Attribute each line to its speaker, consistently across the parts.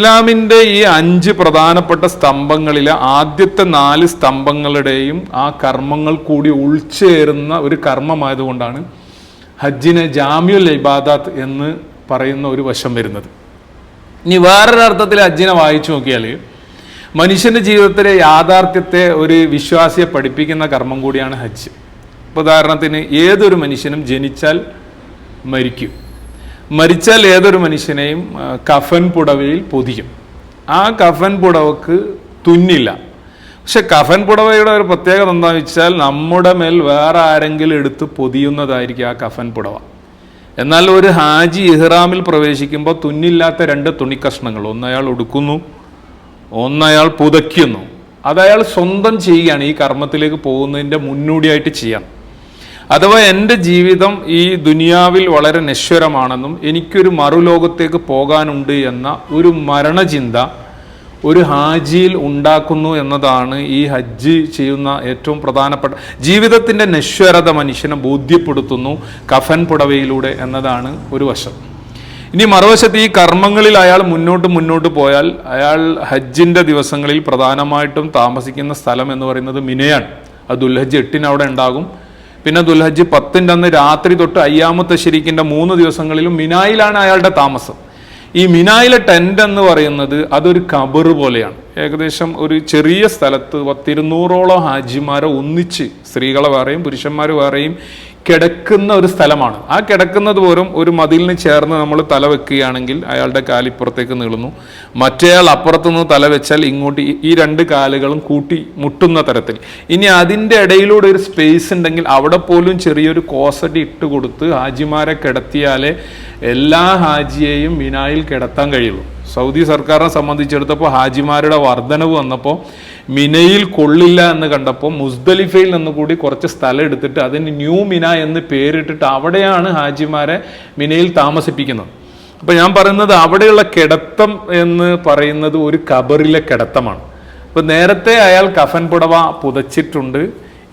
Speaker 1: ഇസ്ലാമിന്റെ ഈ അഞ്ച് പ്രധാനപ്പെട്ട സ്തംഭങ്ങളിലെ ആദ്യത്തെ നാല് സ്തംഭങ്ങളുടെയും ആ കർമ്മങ്ങൾ കൂടി ഉൾച്ചേരുന്ന ഒരു കർമ്മമായതുകൊണ്ടാണ് ഹജ്ജിനെ ജാമ്യുൽ ഇബാദാത്ത് എന്ന് പറയുന്ന ഒരു വശം വരുന്നത്. ഇനി വേറൊരർത്ഥത്തിൽ ഹജ്ജിനെ വായിച്ചു നോക്കിയാൽ മനുഷ്യന്റെ ജീവിതത്തിലെ യാഥാർത്ഥ്യത്തെ ഒരു വിശ്വാസിയെ പഠിപ്പിക്കുന്ന കർമ്മം കൂടിയാണ് ഹജ്ജ്. ഉദാഹരണത്തിന് ഏതൊരു മനുഷ്യനും ജനിച്ചാൽ മരിക്കും. മരിച്ചാൽ ഏതൊരു മനുഷ്യനെയും കഫൻ പുടവയിൽ പൊതിയും. ആ കഫൻ പുടവക്ക് തുന്നില്ല. പക്ഷെ കഫൻ പുടവയുടെ ഒരു പ്രത്യേകത എന്താണെന്ന് വെച്ചാൽ നമ്മുടെ മേൽ വേറെ ആരെങ്കിലും എടുത്ത് പൊതിയുന്നതായിരിക്കും ആ കഫൻ പുടവ. എന്നാൽ ഒരു ഹാജി ഇഹ്റാമിൽ പ്രവേശിക്കുമ്പോൾ തുന്നില്ലാത്ത രണ്ട് തുണിക്കഷ്ണങ്ങൾ. ഒന്ന് അയാൾ ഉടുക്കുന്നു ഒന്ന് അയാൾ പുതയ്ക്കുന്നു. അത് അയാൾ സ്വന്തം ചെയ്യുകയാണ്. ഈ കർമ്മത്തിലേക്ക് പോകുന്നതിന്റെ മുന്നോടിയായിട്ട് ചെയ്യാൻ. അഥവാ എന്റെ ജീവിതം ഈ ദുനിയാവിൽ വളരെ നശ്വരമാണെന്നും എനിക്കൊരു മറുലോകത്തേക്ക് പോകാനുണ്ട് എന്ന ഒരു മരണചിന്ത ഒരു ഹാജിയിൽ ഉണ്ടാക്കുന്നു എന്നതാണ് ഈ ഹജ്ജ് ചെയ്യുന്ന ഏറ്റവും പ്രധാനപ്പെട്ട ജീവിതത്തിന്റെ നശ്വരത മനുഷ്യനെ ബോധ്യപ്പെടുത്തുന്നു കഫൻ പുടവയിലൂടെ എന്നതാണ് ഒരു വശം. ഇനി മറുവശത്ത് ഈ കർമ്മങ്ങളിൽ അയാൾ മുന്നോട്ട് മുന്നോട്ട് പോയാൽ അയാൾ ഹജ്ജിന്റെ ദിവസങ്ങളിൽ പ്രധാനമായിട്ടും താമസിക്കുന്ന സ്ഥലം എന്ന് പറയുന്നത് മിനയാണ് അത് ദുൽഹജ്ജ് എട്ടിന് അവിടെ ഉണ്ടാകും. പിന്നെ ദുൽഹജ്ജ് പത്തിന്റെ അന്ന് രാത്രി തൊട്ട് അയ്യാമത്തെ ശരിക്കിന്റെ മൂന്ന് ദിവസങ്ങളിലും മിനായിലാണ് അയാളുടെ താമസം. ഈ മിനായിലെ ടെന്റ് എന്ന് പറയുന്നത് അതൊരു കബർ പോലെയാണ്. ഏകദേശം ഒരു ചെറിയ സ്ഥലത്ത് പത്തിരുന്നൂറോളം ഹാജിമാരെ ഒന്നിച്ച് സ്ത്രീകളെ വേറെയും പുരുഷന്മാർ വേറെയും കിടക്കുന്ന ഒരു സ്ഥലമാണ്. ആ കിടക്കുന്നത് പോലും ഒരു മതിലിന് ചേർന്ന് നമ്മൾ തല വെക്കുകയാണെങ്കിൽ അയാളുടെ കാലിപ്പുറത്തേക്ക് നീളുന്നു. മറ്റേയാൾ അപ്പുറത്തുനിന്ന് തല വെച്ചാൽ ഇങ്ങോട്ട് ഈ- രണ്ട് കാലുകളും കൂട്ടി മുട്ടുന്ന തരത്തിൽ. ഇനി അതിന്റെ ഇടയിലൂടെ ഒരു സ്പേസ് ഉണ്ടെങ്കിൽ അവിടെ പോലും ചെറിയൊരു കോസടി ഇട്ട് കൊടുത്ത് ഹാജിമാരെ കിടത്തിയാലേ എല്ലാ ഹാജിയെയും മിനായിൽ കിടത്താൻ കഴിയുള്ളൂ. സൗദി സർക്കാരിനെ സംബന്ധിച്ചെടുത്തപ്പോൾ ഹാജിമാരുടെ വർധനവ് വന്നപ്പോൾ മിനയിൽ കൊള്ളില്ല എന്ന് കണ്ടപ്പോൾ മുസ്ദലിഫയിൽ നിന്ന് കൂടി കുറച്ച് സ്ഥലം എടുത്തിട്ട് അതിന് ന്യൂ മിന എന്ന് പേരിട്ടിട്ട് അവിടെയാണ് ഹാജിമാരെ മിനയിൽ താമസിപ്പിക്കുന്നത്. അപ്പോൾ ഞാൻ പറയുന്നത് അവിടെയുള്ള കിടത്തം എന്ന് പറയുന്നത് ഒരു കബറിലെ കിടത്തമാണ്. അപ്പോൾ നേരത്തെ അയാൾ കഫൻ പുടവ പുതച്ചിട്ടുണ്ട്.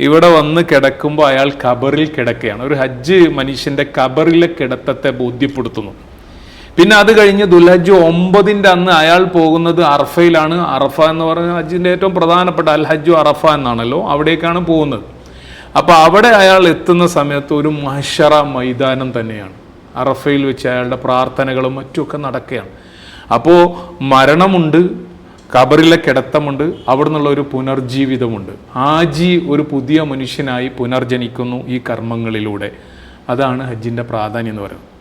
Speaker 1: ഇവിടെ വന്ന് കിടക്കുമ്പോൾ അയാൾ കബറിൽ കിടക്കുകയാണ്. ഒരു ഹജ്ജ് മനുഷ്യന്റെ കബറിലെ കിടത്തത്തെ ബോധ്യപ്പെടുത്തുന്നു. പിന്നെ അത് കഴിഞ്ഞ് ദുൽഹജ് ഒമ്പതിന്റെ അന്ന് അയാൾ പോകുന്നത് അറഫയിലാണ്. അറഫ എന്ന് പറഞ്ഞ ഹജ്ജിന്റെ ഏറ്റവും പ്രധാനപ്പെട്ട അൽ ഹജ്ജു അറഫ എന്നാണല്ലോ അവിടേക്കാണ് പോകുന്നത്. അപ്പോൾ അവിടെ അയാൾ എത്തുന്ന സമയത്ത് ഒരു മഹഷറ മൈതാനം തന്നെയാണ്. അറഫയിൽ വെച്ച് അയാളുടെ പ്രാർത്ഥനകളും മറ്റുമൊക്കെ നടക്കുകയാണ്. അപ്പോൾ മരണമുണ്ട് കബറിലെ കിടത്തമുണ്ട് അവിടെ നിന്നുള്ള ഒരു പുനർജീവിതമുണ്ട്. ആജി ഒരു പുതിയ മനുഷ്യനായി പുനർജനിക്കുന്നു ഈ കർമ്മങ്ങളിലൂടെ. അതാണ് ഹജ്ജിന്റെ പ്രാധാന്യം എന്ന് പറയുന്നത്.